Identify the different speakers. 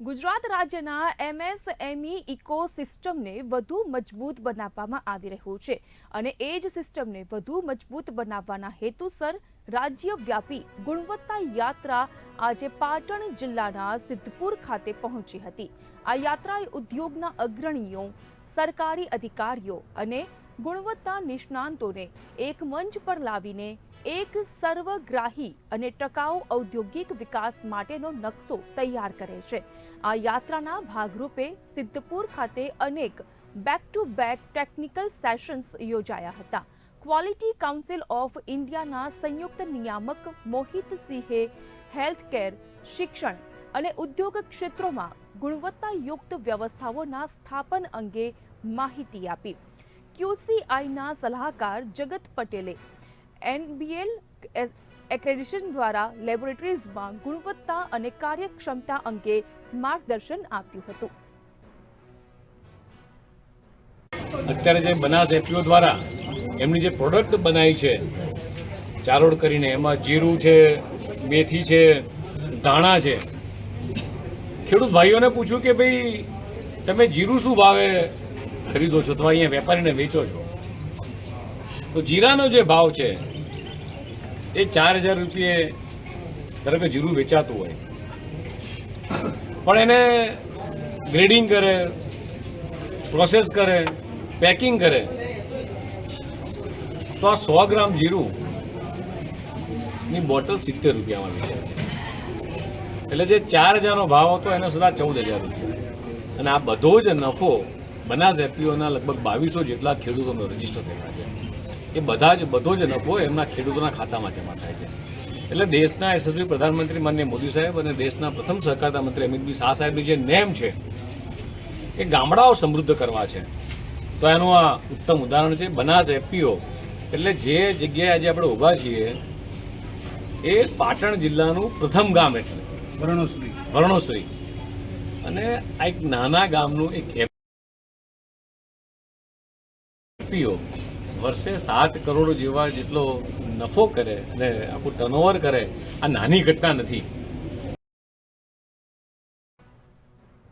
Speaker 1: ગુજરાત રાજ્યના એમએસએમઈ ઇકોસિસ્ટમને વધુ મજબૂત બનાવવામાં આવી રહ્યું છે અને એ જ સિસ્ટમને વધુ મજબૂત બનાવવાના હેતુસર રાજ્યવ્યાપી ગુણવત્તા યાત્રા આજે પાટણ જિલ્લાના સિદ્ધપુર ખાતે પહોંચી હતી. આ યાત્રાએ ઉદ્યોગના અગ્રણીઓ, સરકારી અધિકારીઓ અને ગુણવત્તા નિષ્ણાંતોને એક મંચ પર લાવીને એક સર્વગ્રાહી અને ટકાઉ ઔદ્યોગિક વિકાસ માટેનો નકશો તૈયાર કરે છે. આ યાત્રાના ભાગરૂપે સિદ્ધપુર ખાતે અનેક back to back technical sessions યોજાયા હતા. ક્વોલિટી કાઉન્સિલ ઓફ ઇન્ડિયાના સંયુક્ત નિયામક મોહિત સિંહે હેલ્થકેર શિક્ષણ અને ઉદ્યોગ ક્ષેત્રોમાં ગુણવત્તાયુક્ત વ્યવસ્થાઓના સ્થાપન અંગે માહિતી આપી. ક્યુસીઆઈના સલાહકાર જગત પટેલે એનબીએલ એક્રેડિશન દ્વારા લેબોરેટરીઝમાં ગુણવત્તા અને કાર્યક્ષમતા અંગે માર્ગદર્શન આપ્યું હતું
Speaker 2: અત્યારે જે બનાસ એપીઓ દ્વારા એમની જે પ્રોડક્ટ બનાવી છે ચારોળ કરીને એમાં જીરું છે, મેથી છે, ધાણા છે, ખેડૂત ભાઈઓને પૂછ્યું કે ભાઈ, તમે જીરું શું ભાવે ખરીદો છો તો અહીંયા વેપારીને વેચો છો. તો જીરાનો જે ભાવ છે, એ ચાર હજાર રૂપિયે ધારો કે જીરું વેચાતું હોય. પણ એને ગ્રેડિંગ કરે, પ્રોસેસ કરે, પેકિંગ કરે, તો આ સો ગ્રામ જીરું ની બોટલ સિત્તેર રૂપિયામાં વેચાય એટલે જે ચાર હજારનો ભાવ હતો, એનો સદા ચૌદ હજાર રૂપિયા. અને આ બધો જ નફો બનાસ એપીઓના લગભગ બાવીસો જેટલા ખેડૂતોનો રજિસ્ટર થયેલા છે. એ બધા જ બધો જ નફો એમના ખેડૂતોના ખાતામાં જમા થાય છે. એટલે દેશના યશસ્વી પ્રધાનમંત્રી માન્ય મોદી સાહેબ અને દેશના પ્રથમ સહકારતા મંત્રી અમિતભાઈ શાહ સાહેબની જે નેમ છે એ ગામડાઓ સમૃદ્ધ કરવા છે. તો એનું આ ઉત્તમ ઉદાહરણ છે બનાસ એપીઓ એટલે જે જગ્યાએ આજે આપણે ઊભા છીએ એ પાટણ જિલ્લાનું પ્રથમ ગામ એટલે
Speaker 3: વર્ણોશ્રી.
Speaker 2: વર્ણોશ્રી. અને આ એક નાના ગામનું એક એપીઓ વર્ષે સાત કરોડ જેવા જેટલો નફો કરે અને આખું ટર્નઓવર કરે, આ નાની ઘટના નથી.